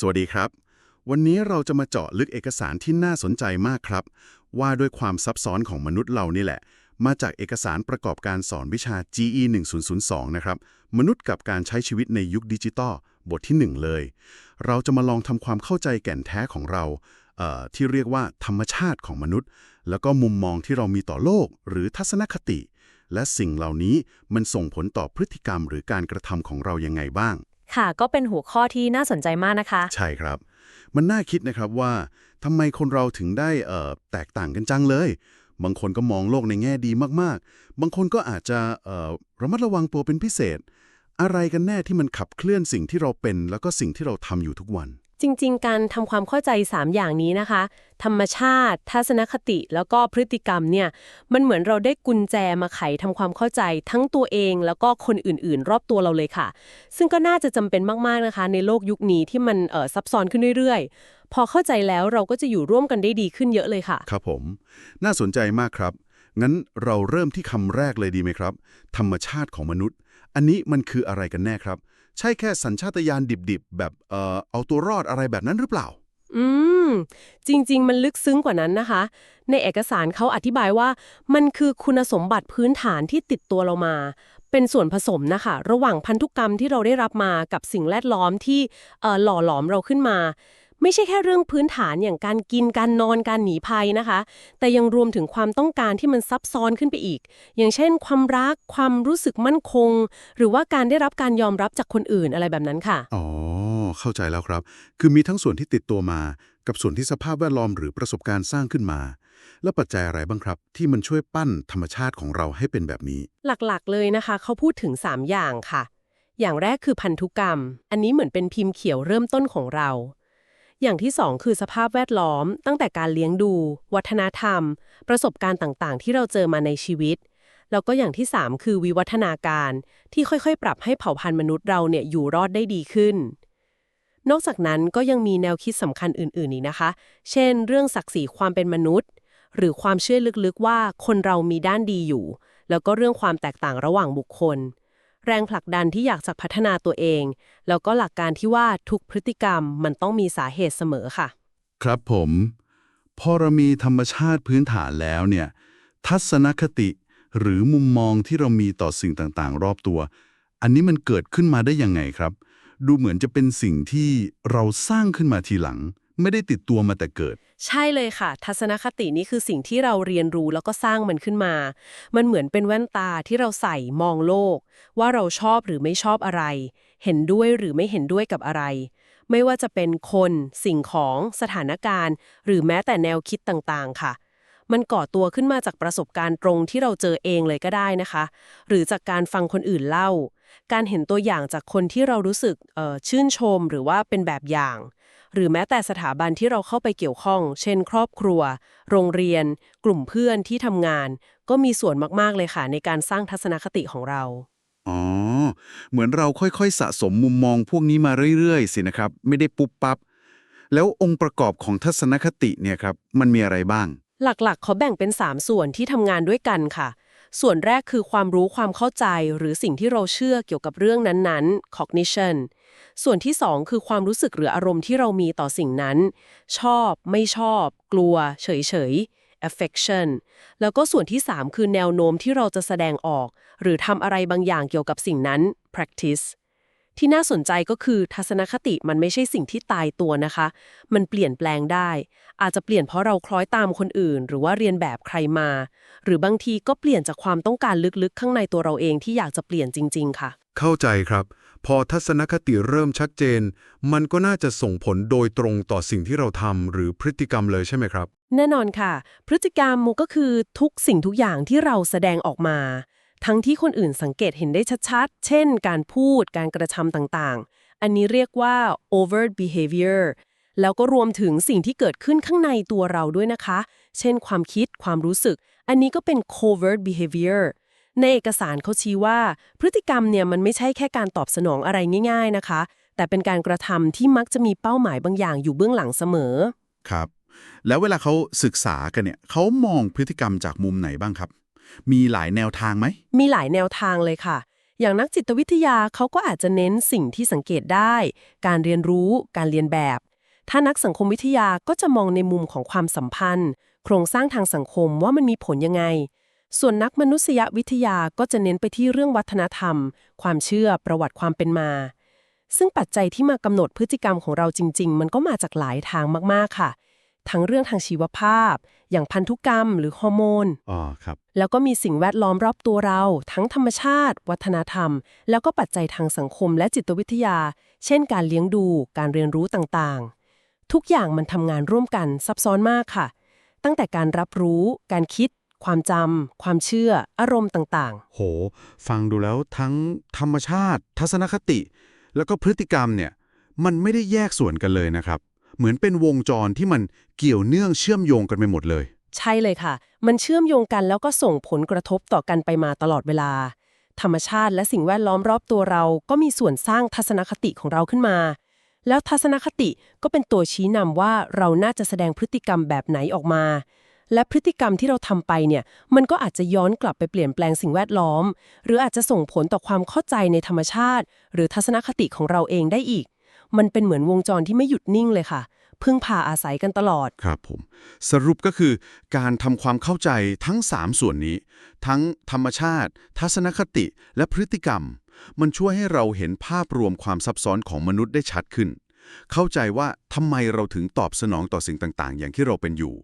สวัสดีครับ วันนี้เราจะมาเจาะลึกเอกสารที่น่าสนใจมากครับ ว่าด้วยความซับซ้อนของมนุษย์เรานี่แหละ มาจากเอกสารประกอบการสอนวิชา GE 1002นะครับ มนุษย์กับการใช้ชีวิตในยุคดิจิตอลบทที่ 1 เลย เราจะมาลองทำความเข้าใจแก่นแท้ของเราเที่เรียกว่าธรรมชาติของมนุษย์ แล้วก็มุมมองที่เรามีต่อโลก หรือทัศนคติ และสิ่งเหล่านี้มันส่งผลต่อพฤติกรรมหรือการกระทำของเรายังไงบ้าง ค่ะก็เป็นหัวข้อที่น่าสนใจมากนะคะ ใช่ครับ มันน่าคิดนะครับว่าทำไมคนเราถึงได้เอ่อแตกต่างกันจังเลย บางคนก็มองโลกในแง่ดีมากๆ บางคนก็อาจจะเอ่อระมัดระวังตัวเป็นพิเศษ อะไรกันแน่ที่มันขับเคลื่อนสิ่งที่เราเป็น แล้วก็สิ่งที่เราทำอยู่ทุกวัน จริง ๆ การทำความเข้าใจ 3 อย่างนี้นะคะ ธรรมชาติ ทัศนคติ แล้วก็พฤติกรรมเนี่ย มันเหมือนเราได้กุญแจมาไขทำความเข้าใจทั้งตัวเองแล้วก็คนอื่น ๆ รอบตัวเราเลยค่ะ ซึ่งก็น่าจะจำเป็นมาก ๆ นะคะ ในโลกยุคนี้ที่มันเอ่อซับซ้อนขึ้นเรื่อย ๆ พอเข้าใจแล้วเราก็จะอยู่ร่วมกันได้ดีขึ้นเยอะเลยค่ะ ครับผม น่าสนใจมากครับ งั้นเราเริ่มที่คำแรกเลยดีไหมครับ ธรรมชาติของมนุษย์ อันนี้มันคืออะไรกันแน่ครับ ใช่แค่สัญชาตญาณดิบๆ แบบเอ่อเอาตัวรอดอะไรแบบนั้นหรือเปล่า อืม จริง ๆ มันลึกซึ้งกว่านั้นนะคะ ในเอกสารเขาอธิบายว่า มันคือคุณสมบัติพื้นฐานที่ติดตัวเรามา เป็นส่วนผสมนะคะ ระหว่างพันธุกรรมที่เราได้รับมากับสิ่งแวดล้อมที่เอ่อหล่อหลอมเราขึ้นมา ไม่ใช่แค่เรื่องพื้นฐานอย่างการกินการนอนการหนีภัยนะคะ แต่ยังรวมถึงความต้องการที่มันซับซ้อนขึ้นไปอีก อย่างเช่น ความรักความรู้สึกมั่นคง หรือว่าการได้รับการยอมรับจากคนอื่นอะไรแบบนั้นค่ะ อ๋อ เข้าใจแล้วครับ คือมีทั้งส่วนที่ติดตัวมา กับส่วนที่สภาพแวดล้อมหรือประสบการณ์สร้างขึ้นมา แล้วปัจจัยอะไรบ้างครับ ที่มันช่วยปั้นธรรมชาติของเราให้เป็นแบบนี้ หลักๆ เลยนะคะ เขาพูดถึง 3 อย่างค่ะ อย่างแรกคือพันธุกรรม อันนี้เหมือนเป็นพิมพ์เขียวเริ่มต้นของเรา อย่างที่ 2 คือสภาพแวดล้อม ตั้งแต่การเลี้ยงดู วัฒนธรรม ประสบการณ์ต่างๆ ที่เราเจอมาในชีวิต แล้วก็อย่างที่ 3 คือวิวัฒนาการที่ค่อยๆ ปรับให้เผ่าพันธุ์มนุษย์เราเนี่ยอยู่รอดได้ดีขึ้น นอกจากนั้นก็ยังมีแนวคิดสำคัญอื่นๆอีกนะคะ เช่น เรื่องศักดิ์ศรีความเป็นมนุษย์ หรือความเชื่อลึกๆว่าคนเรามีด้านดีอยู่ แล้วก็เรื่องความแตกต่างระหว่างบุคคล แรงผลักดันที่อยากจะพัฒนาตัวเอง แล้วก็หลักการที่ว่าทุกพฤติกรรมมันต้องมีสาเหตุเสมอค่ะ ครับผม พอเรามีธรรมชาติพื้นฐานแล้วเนี่ย ทัศนคติหรือมุมมองที่เรามีต่อสิ่งต่างๆ รอบตัว อันนี้มันเกิดขึ้นมาได้ยังไงครับ ดูเหมือนจะเป็นสิ่งที่เราสร้างขึ้นมาทีหลัง ไม่ได้ติดตัวมาแต่เกิด ใช่เลยค่ะ ทัศนคตินี้คือสิ่งที่เราเรียนรู้แล้วก็สร้างมันขึ้นมา มันเหมือนเป็นแว่นตาที่เราใส่มองโลก ว่าเราชอบหรือไม่ชอบอะไร เห็นด้วยหรือไม่เห็นด้วยกับอะไร ไม่ว่าจะเป็นคน สิ่งของสถานการณ์ หรือแม้แต่แนวคิดต่างๆ ค่ะ มันก่อตัวขึ้นมาจากประสบการณ์ตรงที่เราเจอเองเลยก็ได้นะคะ หรือจากการฟังคนอื่นเล่า การเห็นตัวอย่างจากคนที่เรารู้สึกเอ่อชื่นชมหรือว่าเป็นแบบอย่าง หรือแม้แต่สถาบันที่เราเข้าไปเกี่ยวข้อง เช่น ครอบครัว โรงเรียน กลุ่มเพื่อนที่ทำงาน ก็มีส่วนมาก ๆ เลยค่ะ ในการสร้างทัศนคติของเรา อ๋อ เหมือนเราค่อย ๆ สะสมมุมมองพวกนี้มาเรื่อย ๆ สินะครับ ไม่ได้ปุ๊บปั๊บ แล้วองค์ประกอบของทัศนคติเนี่ยครับ มันมีอะไรบ้าง หลักๆเขาแบ่งเป็น 3 ส่วนที่ทำงานด้วยกันค่ะ ส่วนแรกคือความรู้ความเข้าใจหรือสิ่งที่เราเชื่อเกี่ยวกับเรื่องนั้นๆ cognition ส่วนที่ 2 คือความรู้สึกหรืออารมณ์ที่เรามีต่อสิ่งนั้น ชอบ ไม่ชอบ กลัว เฉยๆ affection แล้วก็ส่วนที่ 3 คือแนวโน้มที่เราจะแสดงออก หรือทำอะไรบางอย่างเกี่ยวกับสิ่งนั้น practice ที่น่าสนใจก็คือทัศนคติมันไม่ใช่สิ่งที่ตายตัวนะคะ มันเปลี่ยนแปลงได้ อาจจะเปลี่ยนเพราะเราคล้อยตามคนอื่น หรือว่าเรียนแบบใครมา หรือบางทีก็เปลี่ยนจากความต้องการลึกๆ ข้างในตัวเราเองที่อยากจะเปลี่ยนจริง ๆ ค่ะ เข้าใจครับ พอทัศนคติเริ่มชัดเจน มันก็น่าจะส่งผลโดยตรงต่อสิ่งที่เราทำหรือพฤติกรรมเลยใช่ไหมครับ แน่นอนค่ะ พฤติกรรมมันก็คือทุกสิ่งทุกอย่างที่เราแสดงออกมา ทั้งที่คนอื่นสังเกตเห็นได้ชัดๆ เช่น การพูด การกระทำต่างๆ อันนี้เรียกว่า overt behavior แล้วก็รวมถึงสิ่งที่เกิดขึ้นข้างในตัวเราด้วยนะคะ เช่น ความคิด ความรู้สึก อันนี้ก็เป็น covert behavior ในเอกสารเขาชี้ว่า พฤติกรรมเนี่ยมันไม่ใช่แค่การตอบสนองอะไรง่าย ๆนะคะ แต่เป็นการกระทำที่มักจะมีเป้าหมายบางอย่างอยู่เบื้องหลังเสมอ ครับ แล้วเวลาเขาศึกษากันเนี่ยเขามองพฤติกรรมจากมุมไหนบ้างครับ มีหลายแนวทางไหม มีหลายแนวทางเลยค่ะ อย่างนักจิตวิทยาเขาก็อาจจะเน้นสิ่งที่สังเกตได้ การเรียนรู้ การเรียนแบบ ถ้านักสังคมวิทยาก็จะมองในมุมของความสัมพันธ์ โครงสร้างทางสังคมว่ามันมีผลยังไง ส่วนนักมนุษยวิทยาก็จะเน้นไปที่เรื่องวัฒนธรรม ความเชื่อ ประวัติความเป็นมา ซึ่งปัจจัยที่มากำหนดพฤติกรรมของเราจริง ๆ มันก็มาจากหลายทางมากๆค่ะ ทั้งเรื่องทางชีวภาพ อย่างพันธุกรรมหรือฮอร์โมน อ๋อครับ แล้วก็มีสิ่งแวดล้อมรอบตัวเรา ทั้งธรรมชาติ วัฒนธรรม แล้วก็ปัจจัยทางสังคมและจิตวิทยา เช่น การเลี้ยงดู การเรียนรู้ต่างๆ ทุกอย่างมันทำงานร่วมกันซับซ้อนมากค่ะ ตั้งแต่การรับรู้ การคิด ความจำความเชื่อ อารมณ์ต่างโห ฟังดูแล้วทั้งธรรมชาติ ทัศนคติ แล้วก็พฤติกรรมเนี่ย มันไม่ได้แยกส่วนกันเลยนะครับ เหมือนเป็นวงจรที่มันเกี่ยวเนื่องเชื่อมโยงกันไปหมดเลย ใช่เลยค่ะ มันเชื่อมโยงกันแล้วก็ส่งผลกระทบต่อกันไปมาตลอดเวลา ธรรมชาติและสิ่งแวดล้อมรอบตัวเรา ก็มีส่วนสร้างทัศนคติของเราขึ้นมา แล้วทัศนคติก็เป็นตัวชี้นำว่าเราน่าจะแสดงพฤติกรรมแบบไหนออกมาและพฤติกรรมที่เราทำไปเนี่ย มันก็อาจจะย้อนกลับไปเปลี่ยนแปลงสิ่งแวดล้อม หรืออาจจะส่งผลต่อความเข้าใจในธรรมชาติ หรือทัศนคติของเราเองได้อีก มันเป็นเหมือนวงจรที่ไม่หยุดนิ่งเลยค่ะ พึ่งพาอาศัยกันตลอด ครับผม สรุปก็คือการทำความเข้าใจทั้ง 3 ส่วนนี้ ทั้งธรรมชาติ ทัศนคติ และพฤติกรรม มันช่วยให้เราเห็นภาพรวมความซับซ้อนของมนุษย์ได้ชัดขึ้น เข้าใจว่าทำไมเราถึงตอบสนองต่อสิ่งต่าง ๆ อย่างที่เราเป็นอยู่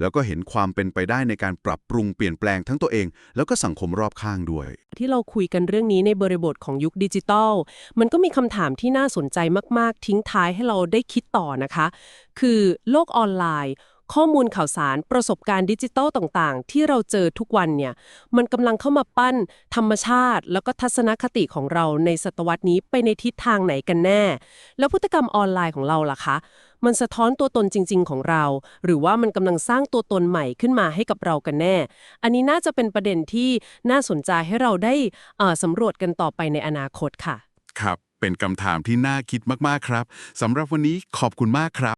แล้วก็เห็นความเป็นไปได้ในการปรับปรุงเปลี่ยนแปลงทั้งตัวเอง แล้วก็สังคมรอบข้างด้วย ที่เราคุยกันเรื่องนี้ในบริบทของยุคดิจิตอลมันก็มีคำถามที่น่าสนใจมาก ๆ ทิ้งท้ายให้เราได้คิดต่อนะคะ คือโลกออนไลน์ ข้อมูลข่าวสารประสบการณ์ดิจิทัลต่างๆ ที่เราเจอทุกวันเนี่ย มันกำลังเข้ามาปั้น ธรรมชาติ แล้วก็ทัศนคติของเราในศตวรรษนี้ไปในทิศทางไหนกันแน่ แล้วพฤติกรรมออนไลน์ของเราล่ะคะ มันสะท้อนตัวตนจริง ๆ ของเรา หรือว่ามันกำลังสร้างตัวตนใหม่ขึ้นมาให้กับเรากันแน่ อันนี้น่าจะเป็นประเด็นที่น่าสนใจให้เราได้สำรวจกันต่อไปในอนาคตค่ะ ครับ เป็นคำถามที่น่าคิดมากๆครับสำหรับวันนี้ขอบคุณมากครับ